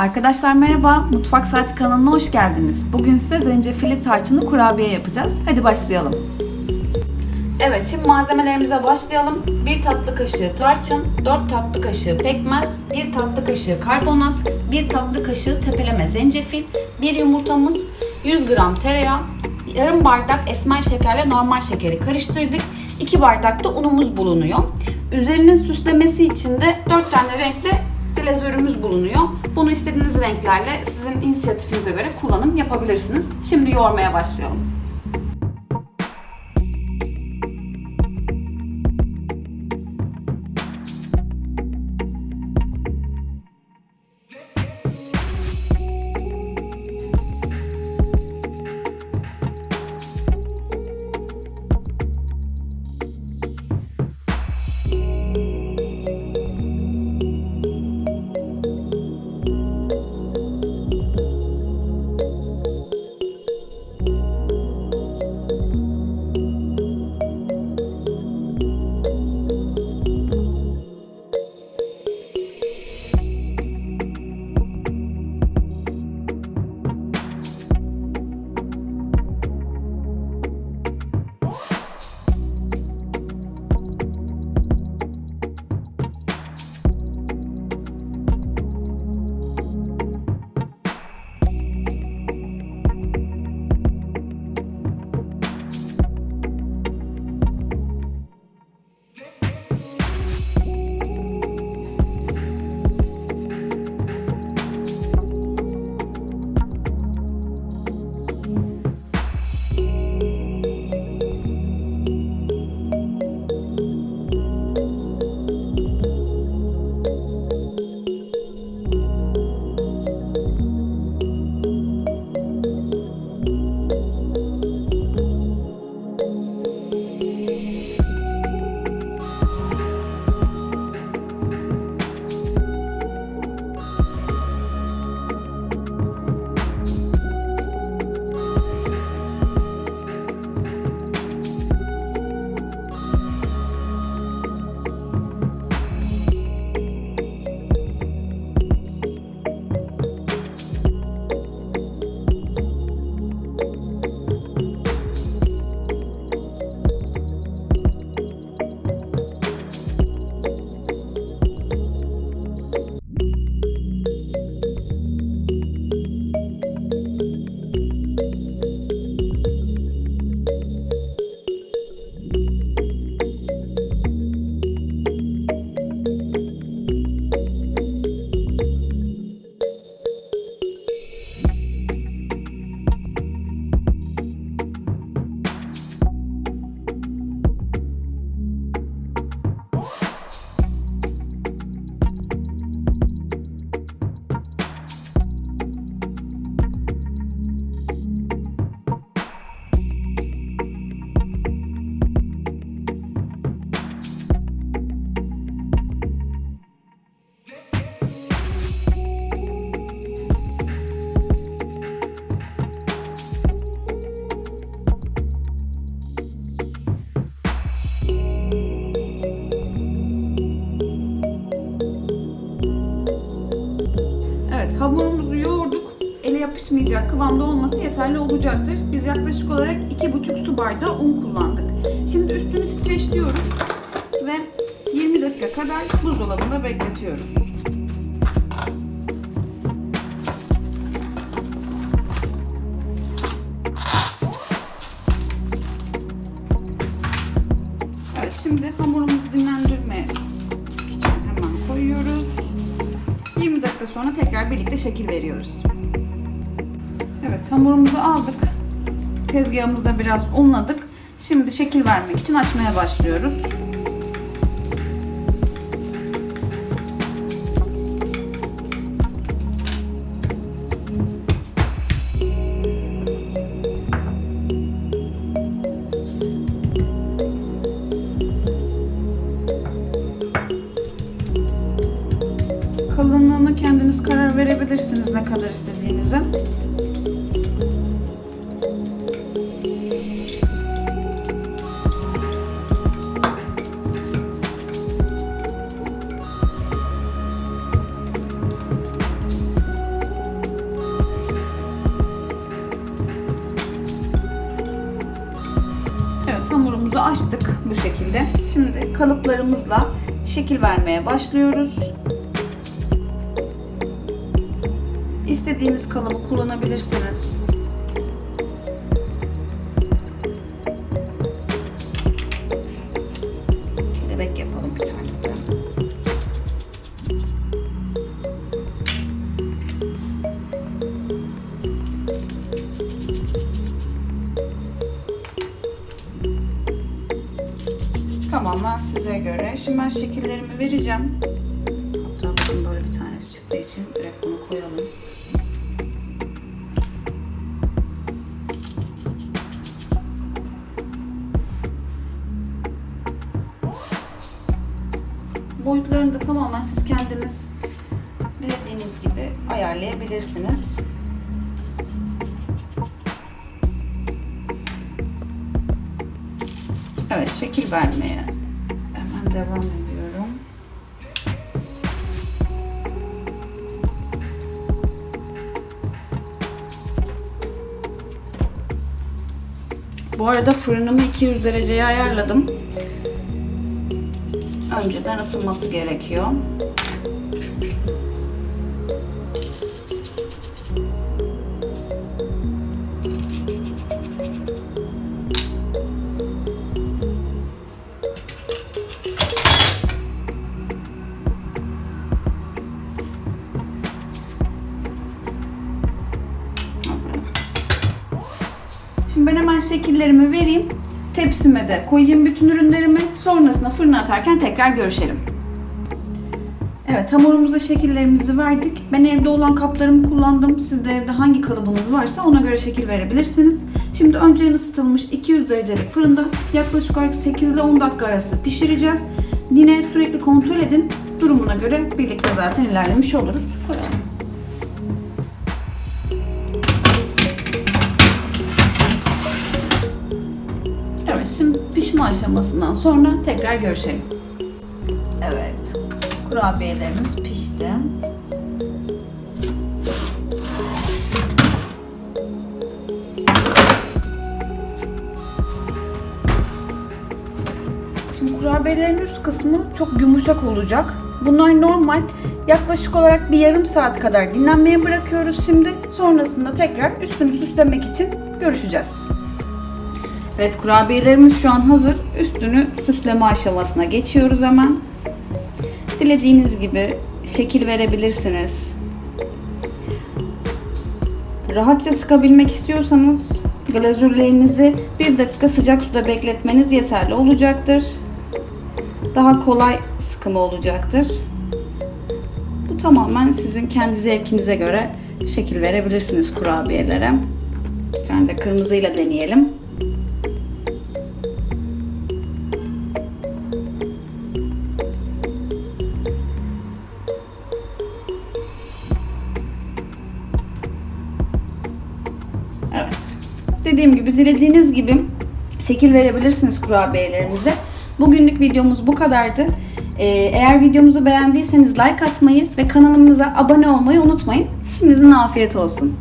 Arkadaşlar merhaba, Mutfak Saati kanalına hoş geldiniz. Bugün size zencefilli tarçınlı kurabiye yapacağız. Hadi başlayalım. Evet, şimdi malzemelerimize başlayalım. 1 tatlı kaşığı tarçın, 4 tatlı kaşığı pekmez, 1 tatlı kaşığı karbonat, 1 tatlı kaşığı tepeleme zencefil, 1 yumurtamız, 100 gram tereyağı, yarım bardak esmer şekerle normal şekeri karıştırdık. 2 bardak da unumuz bulunuyor. Üzerinin süslemesi için de 4 tane renkli glazörümüz bulunuyor. Bunu istediğiniz renklerle sizin inisiyatifinize göre kullanım yapabilirsiniz. Şimdi yoğurmaya başlayalım. Ele yapışmayacak kıvamda olması yeterli olacaktır. Biz yaklaşık olarak 2,5 su bardağı un kullandık. Şimdi üstünü streçliyoruz ve 20 dakika kadar buzdolabında bekletiyoruz. Şimdi hamurumuzu dinlendirmeye için hemen koyuyoruz. 20 dakika sonra tekrar birlikte şekil veriyoruz. Evet hamurumuzu aldık. Tezgahımızda biraz unladık. Şimdi şekil vermek için açmaya başlıyoruz. Kalınlığını kendiniz karar verebilirsiniz ne kadar istediğinizi. Bu şekilde. Şimdi kalıplarımızla şekil vermeye başlıyoruz. İstediğiniz kalıbı kullanabilirsiniz. Tamamen size göre. Şimdi ben şekillerimi vereceğim. Hatta bakın böyle bir tanesi çıktığı için direkt bunu koyalım. Boyutlarını da tamamen siz kendiniz dilediğiniz gibi ayarlayabilirsiniz. Evet, şekil vermeye devam ediyorum. Bu arada fırınımı 200 dereceye ayarladım. Önceden ısınması gerekiyor. Hemen şekillerimi vereyim. Tepsime de koyayım bütün ürünlerimi. Sonrasında fırına atarken tekrar görüşelim. Evet hamurumuza şekillerimizi verdik. Ben evde olan kaplarımı kullandım. Siz de evde hangi kalıbınız varsa ona göre şekil verebilirsiniz. Şimdi önceden ısıtılmış 200 derecelik fırında yaklaşık olarak 8 ile 10 dakika arası pişireceğiz. Yine sürekli kontrol edin. Durumuna göre birlikte zaten ilerlemiş oluruz. Koyalım. Pişme aşamasından sonra tekrar görüşelim. Evet, kurabiyelerimiz pişti. Şimdi kurabiyelerin üst kısmı çok yumuşak olacak. Bunlar normal. Yaklaşık olarak bir yarım saat kadar dinlenmeye bırakıyoruz şimdi. Sonrasında tekrar üstünü süslemek için görüşeceğiz. Evet kurabiyelerimiz şu an hazır. Üstünü süsleme aşamasına geçiyoruz hemen. Dilediğiniz gibi şekil verebilirsiniz. Rahatça sıkabilmek istiyorsanız glazürlerinizi bir dakika sıcak suda bekletmeniz yeterli olacaktır. Daha kolay sıkımı olacaktır. Bu tamamen sizin kendi zevkinize göre şekil verebilirsiniz kurabiyelere. Bir tane de kırmızıyla deneyelim. Dediğim gibi dilediğiniz gibi şekil verebilirsiniz kurabiyelerinize. Bugünlük videomuz bu kadardı. Ee, eğer videomuzu beğendiyseniz like atmayı ve kanalımıza abone olmayı unutmayın. Şimdiden afiyet olsun.